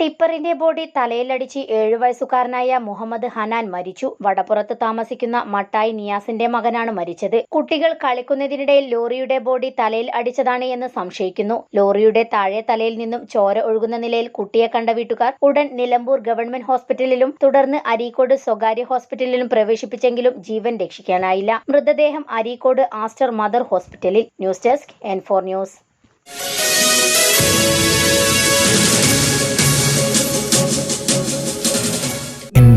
ടിപ്പറിന്റെ body തലയിലടിച്ച് ഏഴു വയസ്സുകാരനായ മുഹമ്മദ് ഹനാൻ മരിച്ചു. വടപ്പുറത്ത് താമസിക്കുന്ന മട്ടായി നിയാസിന്റെ മകനാണ് മരിച്ചത്. കുട്ടികൾ കളിക്കുന്നതിനിടയിൽ ലോറിയുടെ ബോഡി തലയിൽ അടിച്ചതാണ് എന്ന് സംശയിക്കുന്നു. ലോറിയുടെ താഴെ തലയിൽ നിന്നും ചോര ഒഴുകുന്ന നിലയിൽ കുട്ടിയെ കണ്ട വീട്ടുകാർ ഉടൻ നിലമ്പൂർ ഗവൺമെന്റ് ഹോസ്പിറ്റലിലും തുടർന്ന് അരീക്കോട് സ്വകാര്യ ഹോസ്പിറ്റലിലും പ്രവേശിപ്പിച്ചെങ്കിലും ജീവൻ രക്ഷിക്കാനായില്ല. മൃതദേഹം അരീക്കോട് ആസ്റ്റർ മദർ ഹോസ്പിറ്റലിൽ. News desk N four news.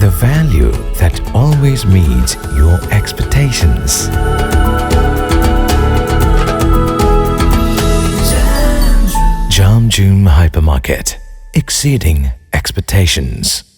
The value that always meets your expectations. Jam Hypermarket, exceeding expectations.